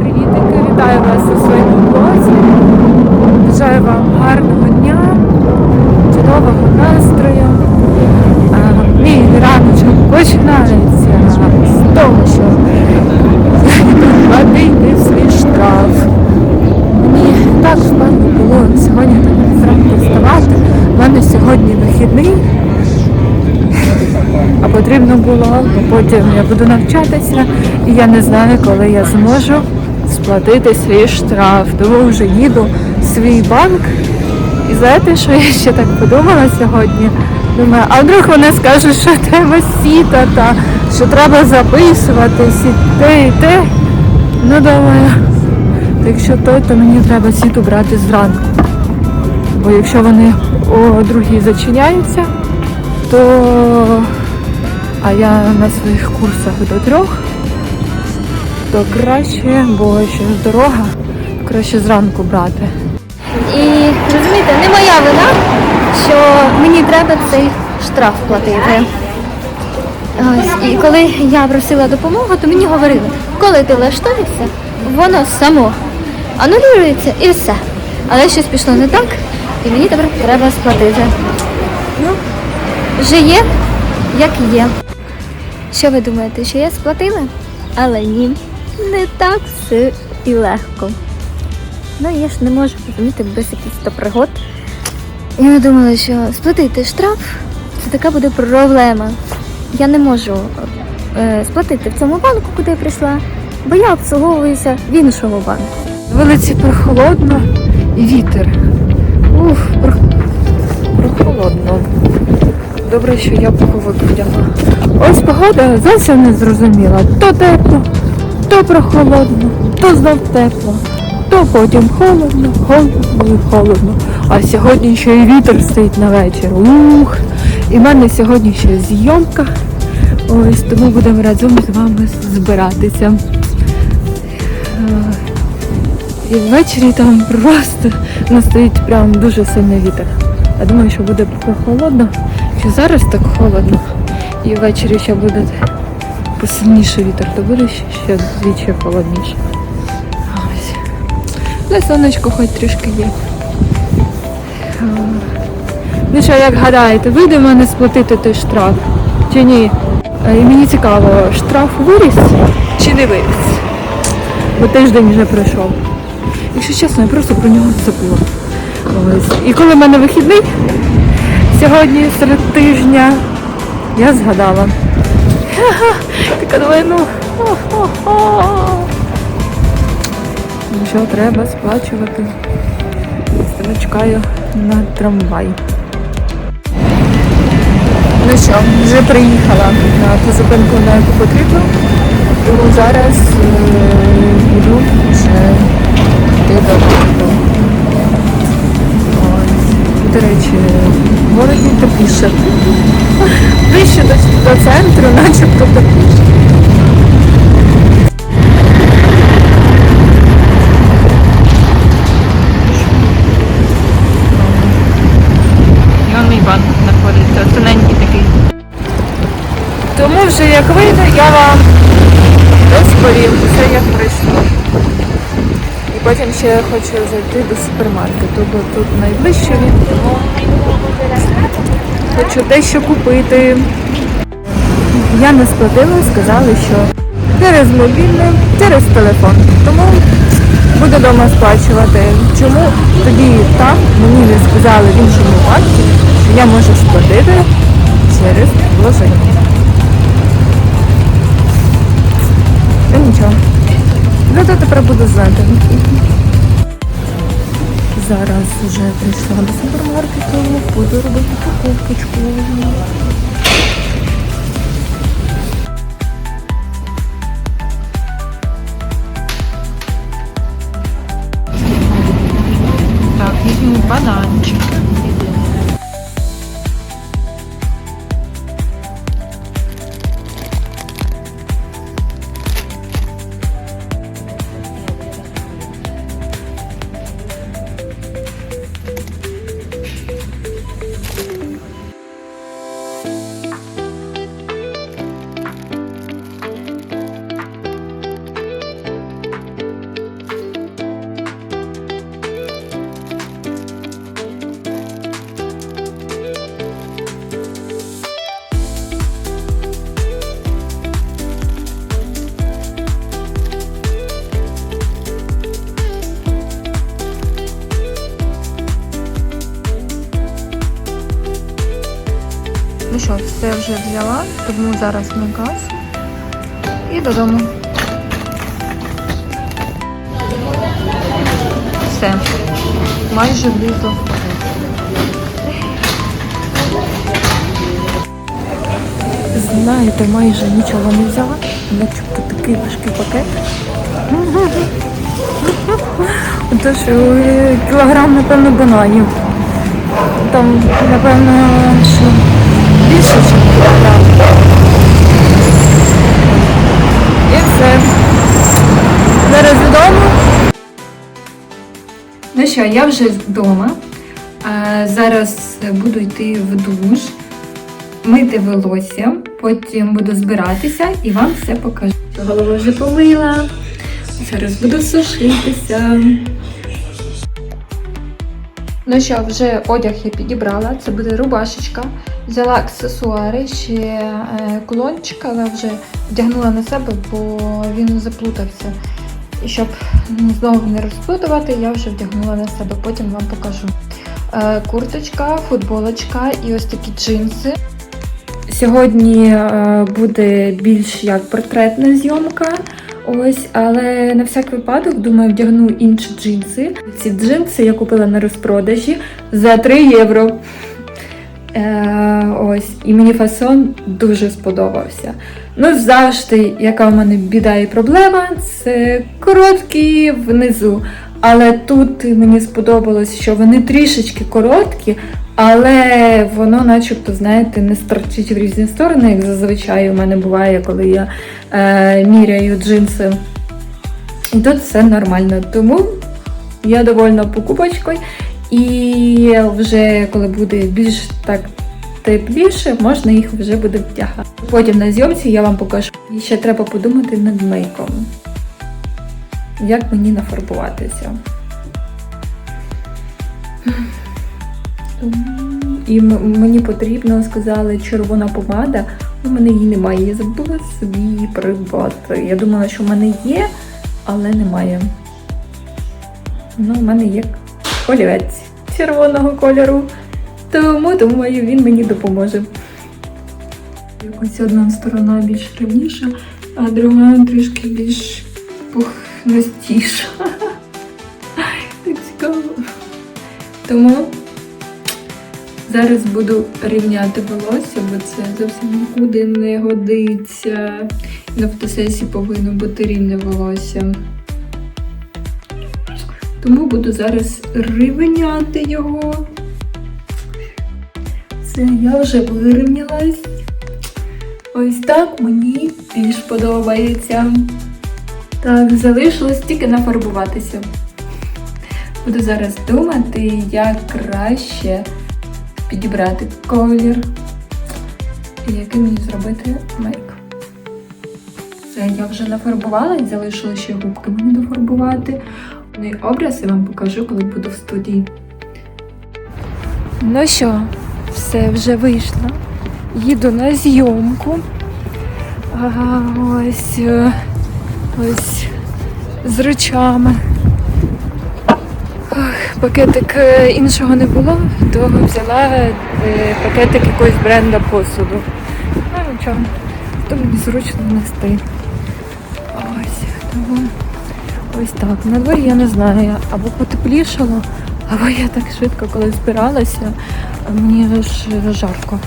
привітики! Вітаю вас у своєму блозі. Бажаю вам гарного дня, чудового настрою. Мій раночок починається з того, що платити свій штраф. Мені так складно було сьогодні зранку вставати. У мене сьогодні вихідний. А потрібно було, бо потім я буду навчатися, і я не знаю, коли я зможу сплатити свій штраф. Тому вже їду в свій банк. І знаєте, що я ще так подумала сьогодні? Думаю, а вдруг вони скажуть, що треба сітата, що треба записуватись і те, і те. Ну думаю, якщо то, то мені треба сіту брати зранку. Бо якщо вони о другій зачиняються, то а я на своїх курсах до трьох, то краще, бо ж дорога, краще зранку брати. І розумієте, не моя вина, що мені треба цей штраф платити. Ось, і коли я просила допомогу, то мені говорили, коли ти влаштуєшся, воно само анулюється і все. Але щось пішло не так, і мені тепер треба сплатити. Ну, вже є, як є. Що ви думаєте, що я сплатила? Але ні, не так все і легко. Ну, я ж не можу розуміти без якихось то пригод. Я думала, що сплатити штраф це така буде проблема. Я не можу е, сплатити в цьому банку, куди я прийшла, бо я обслуговуюся в іншому банку. На прохолодно і вітер. Про- прохолодно. Добре, що я погоду вдягла. Ось погода зовсім не зрозуміла. То тепло, то прохолодно, то знов тепло, то потім холодно, холодно і холодно. А сьогодні ще і вітер стоїть на вечір. Ух! І в мене сьогодні ще зйомка. Ось тому будемо разом з вами збиратися. Е, І ввечері там просто ну, стоїть прям дуже сильний вітер. Я думаю, що буде прохолодно, що зараз так холодно. І ввечері ще буде посильніший вітер, то буде ще, двічі холодніше. Ось. Але сонечко хоч трішки є. Ну що, як гадаєте, вийде мене сплатити той штраф? Чи ні? Е, І мені цікаво, штраф виріс чи не виріс? Бо тиждень вже пройшов. Якщо чесно, я просто про нього забула. Ось. І коли в мене вихідний, сьогодні серед тижня, я згадала. Така думаю, ну. о-хо-хо. Ну що, треба сплачувати. Тому чекаю на трамвай. Ну що, вже приїхала на ту зупинку, на яку потрібно. Тому зараз е, буду вже йти. Ось. До речі, городі тепліше. Ближче до, до центру, начебто тепліше. Йонний банк знаходиться, тоненький такий. Тому вже як вийде, я вам розповім все, як пройшло. І потім ще хочу зайти до супермаркету, бо тут найближче він. Хочу дещо купити. Я не сплатила, сказали, що через мобільне, через телефон. Тому буду вдома сплачувати. Чому тоді там мені не сказали в іншому банку, що я можу сплатити через вложення. Ну нічого. Зато тепер буду знати. Зараз вже прийшла до супермаркету, буду робити покупочку. Так, візьму бананчик. Все вже взяла, тому зараз на касу і додому. Все. Майже влізло в. Знаєте, майже нічого не взяла. Начебто такий важкий пакет. Тож е, кілограм, напевно, бананів. Там, напевно, що кілограм. І все. Зараз додому. Ну що, я вже вдома. Зараз буду йти в душ, мити волосся, потім буду збиратися і вам все покажу. Голову вже помила. Зараз буду сушитися. Ну що, вже одяг я підібрала. Це буде рубашечка. Взяла аксесуари, ще е, кулончик, але вже вдягнула на себе, бо він заплутався. І щоб знову не розплутувати, я вже вдягнула на себе, потім вам покажу. Е, Курточка, футболочка і ось такі джинси. Сьогодні е, буде більш як портретна зйомка. Ось, але на всяк випадок, думаю, вдягну інші джинси. Ці джинси я купила на розпродажі за 3 євро. Е, ось, і мені фасон дуже сподобався. Ну, завжди, яка в мене біда і проблема, це короткі внизу. Але тут мені сподобалось, що вони трішечки короткі, але воно, начебто, знаєте, не стерчить в різні сторони, як зазвичай у мене буває, коли я е, міряю джинси. І тут все нормально. Тому я довольна покупочкою. І вже коли буде більш так тепліше, можна їх вже буде вдягати. Потім на зйомці я вам покажу. І ще треба подумати над мейком. Як мені нафарбуватися. І мені потрібно, сказали, червона помада. У мене її немає. Я забула собі її придбати. Я думала, що в мене є, але немає. Ну, у мене є олівець червоного кольору. Тому думаю, він мені допоможе. Якось одна сторона більш рівніша, а друга трішки більш пухнастіша. Так цікаво. Тому зараз буду рівняти волосся, бо це зовсім нікуди не годиться. На фотосесії повинно бути рівне волосся. Тому буду зараз рівняти його. Все, я вже вирівнялась. Ось так мені більш подобається. Так, залишилось тільки нафарбуватися. Буду зараз думати, як краще підібрати колір і який мені зробити мейк. Все, я вже нафарбувалась, залишилось ще губки мені дофарбувати. Ну і образ я вам покажу, коли буду в студії. Ну що, все вже вийшло. Їду на зйомку. А, ось, е, ось з речами. Пакетик е, іншого не було, то взяла е, пакетик якогось бренда посуду. Ну нічого, то мені зручно нести. Ось, тому ось так. На дворі я не знаю, або потеплішало, або я так швидко, коли збиралася, мені ж жарко.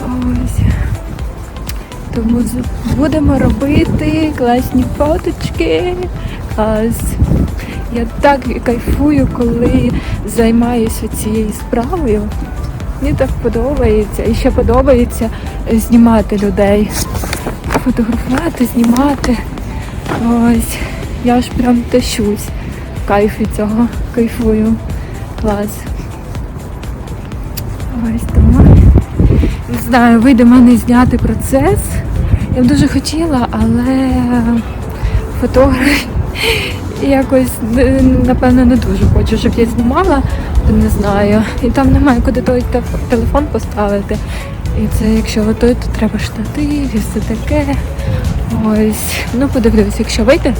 Ось. Тому будемо робити класні фоточки. Клас. Я так кайфую, коли займаюся цією справою. Мені так подобається. І ще подобається знімати людей. Фотографувати, знімати. Ось. Я ж прям тащусь. Кайф від цього. Кайфую. Клас. Ось тому. Не знаю, вийде мене зняти процес. Я б дуже хотіла, але фотограф якось е, напевно не дуже хочу, щоб я знімала, то не знаю. І там немає куди той телефон поставити. І це якщо готує, то треба штатив і все таке. Ось. Ну подивлюсь, якщо вийде,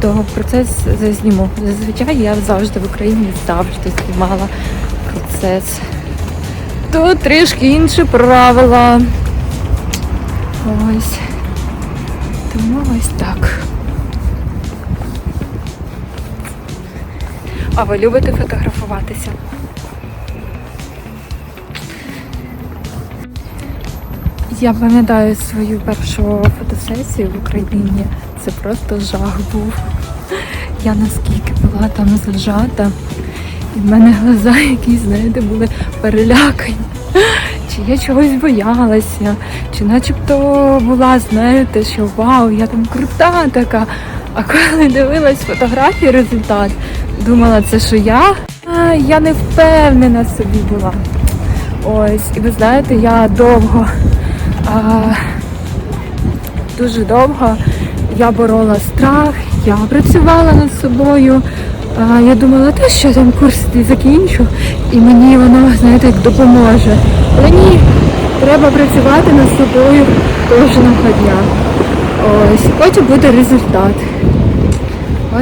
то процес зазніму. Зазвичай я завжди в Україні завжди знімала процес. Тут трішки інші правила. Ось. Тому ось так. А ви любите фотографуватися? Я пам'ятаю свою першу фотосесію в Україні. Це просто жах був. Я наскільки була там зажата, і в мене глаза якісь, знаєте, були перелякані. Чи я чогось боялася, чи начебто була, знаєте, що вау, я там крута така. А коли дивилась фотографії, результат, думала, це що я? А, я не впевнена собі була. Ось, і ви знаєте, я довго, а, дуже довго я борола страх, я працювала над собою. А, я думала, та що там курс закінчу, і мені воно, знаєте, допоможе. Але ні, треба працювати над собою кожного дня. Ось, потім буде результат.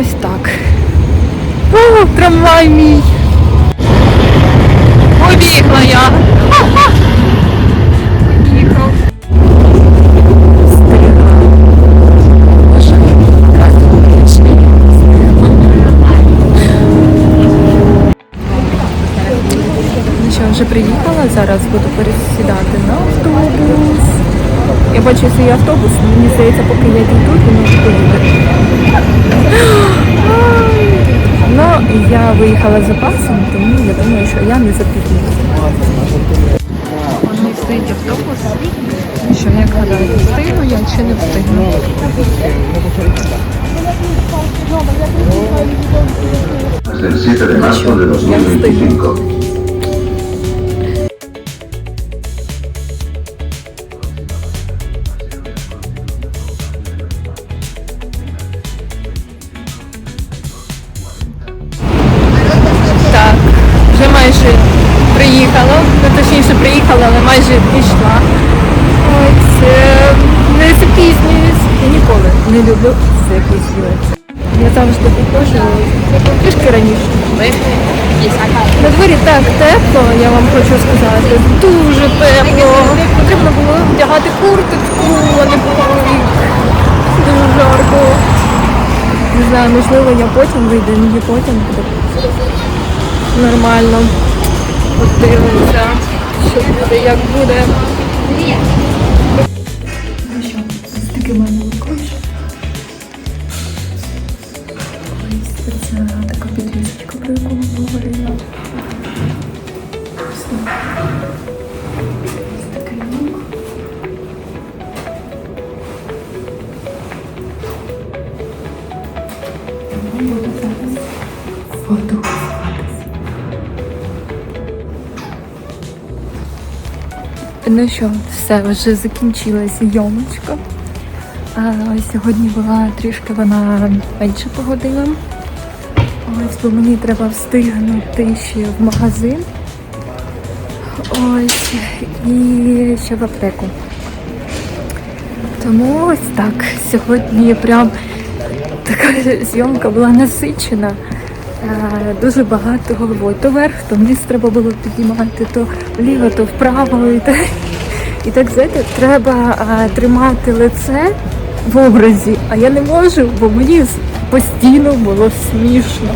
Ось так. О, трамвай мій. Побігла я. Зараз буду пересідати на автобус. Я бачу свій автобус, мені здається, поки я дійду, він може поїде. Ну, я виїхала з запасом, тому я думаю, що я не запізнююся. Вони стоїть автобус. Що як гадаєте, встигну я чи не встигну? 7 de marzo de 2025. Вдягати курточку, а не пуховик. Дуже жарко. Не знаю, можливо, я потім вийду, ні потім буде нормально. Подивимося, що буде, як буде. Ну що, ось таке Ну що, все, вже закінчилася зйомочка. Сьогодні була трішки вона менше по годинам. Ось, бо мені треба встигнути ще в магазин. Ось, і ще в аптеку. Тому ось так. Сьогодні прям така зйомка була насичена. Е, Дуже багато головою. То вверх, то вниз треба було піднімати, то вліво, то вправо. І так, і так знаєте, треба е, тримати лице в образі, а я не можу, бо мені постійно було смішно.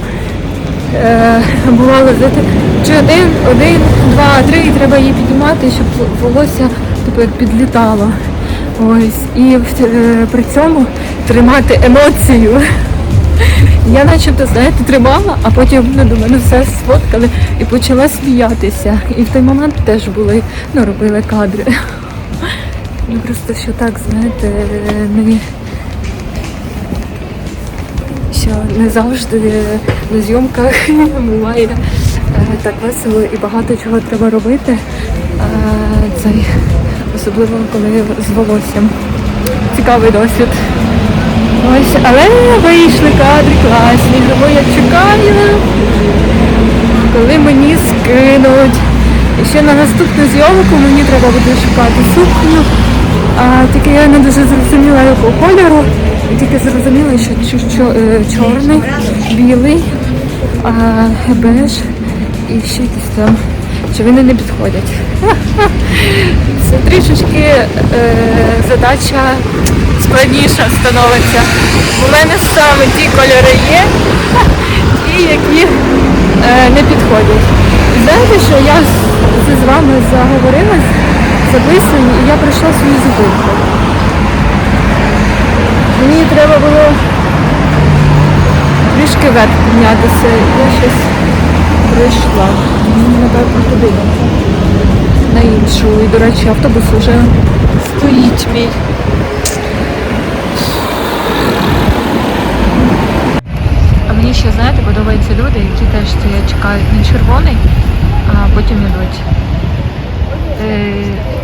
Е, бувало, знаєте, чи один, один, два, три, і треба її піднімати, щоб волосся типу, як підлітало. Ось. І при цьому тримати емоцію. Я начебто, знаєте, тримала, а потім ну, до мене все сфоткали і почала сміятися. І в той момент теж були, ну, робили кадри. Ну просто що так, знаєте, не, що не завжди на зйомках буває е, так весело і багато чого треба робити. Е, Цей, особливо коли з волоссям. Цікавий досвід. Ось, але вийшли кадри класні, тому я чекаю, коли мені скинуть. І ще на наступну зйомку мені треба буде шукати сукню. А тільки я не дуже зрозуміла якого кольору. І тільки зрозуміла, що, е, чорний, білий, а, беж і ще якісь там, що вони не підходять. Це трішечки е, задача складніша становиться. У мене саме ті кольори є, ті, які е, не підходять. Знаєте, що я з- вами заговорилась, записую, і я пройшла свою зупинку. Мені треба було трішки вверх піднятися. Я щось прийшла. Напевно, туди. На іншу. І, до речі, автобус вже стоїть мій. А мені ще, знаєте, подобаються люди, які теж стоять, чекають на червоний, а потім йдуть. Е,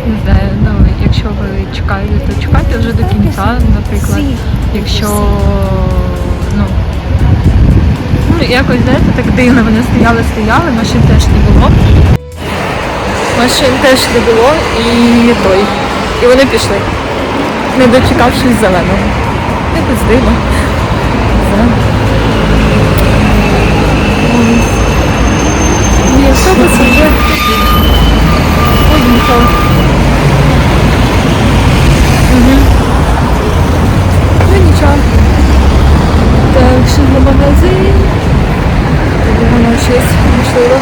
не знаю, ну якщо ви чекаєте, то чекайте вже до кінця, наприклад. Якщо ну, ну якось знаєте, так дивно вони стояли, стояли, машин теж не було. Машин теж не було і той. І вони пішли, не дочекавшись зеленого. Якось дивно. Ні, автобус вже поїхав. Угу. Ну нічого. Так, ще на магазин. Воно щось можливо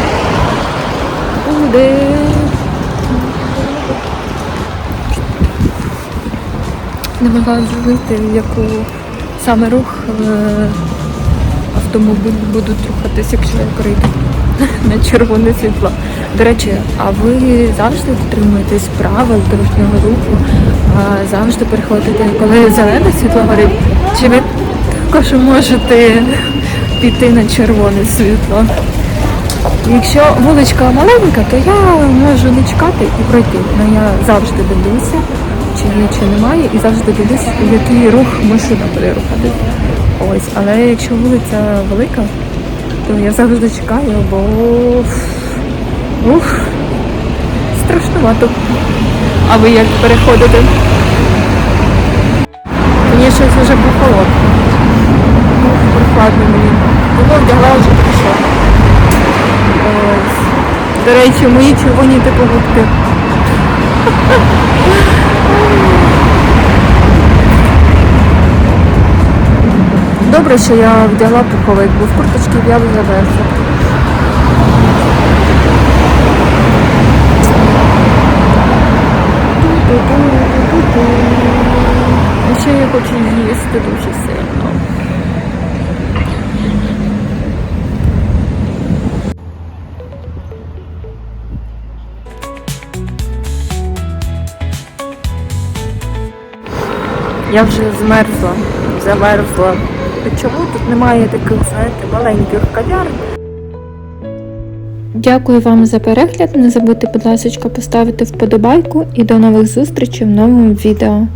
буде. Намагаюся зрозуміти, в яку саме рух е, автомобіль будуть рухатись, якщо я прийду на червоне світло. До речі, а ви завжди дотримуєтесь правил дорожнього руху, а завжди переходите, коли зелене світло горить, чи ви також можете піти на червоне світло? Якщо вуличка маленька, то я можу не чекати і пройти. Ну я завжди дивлюся, чи є, чи немає, і завжди дивлюся, який рух машина буде рухати. Ось, але якщо вулиця велика, то я завжди чекаю, бо ух, страшнувато. А ви як переходите? Мені щось вже прохолодно. Прохладно мені. Було вдягла вже прийшла. До речі, мої червоні типу губки. Добре, що я вдягла пуховик, бо в курточці я б замерзла. А ще я хочу їсти дуже сильно. Я вже змерзла, замерзла. Чому тут немає таких, знаєте, маленьких кав'ярень? Дякую вам за перегляд. Не забудьте, будь ласка, поставити вподобайку і до нових зустрічей в новому відео.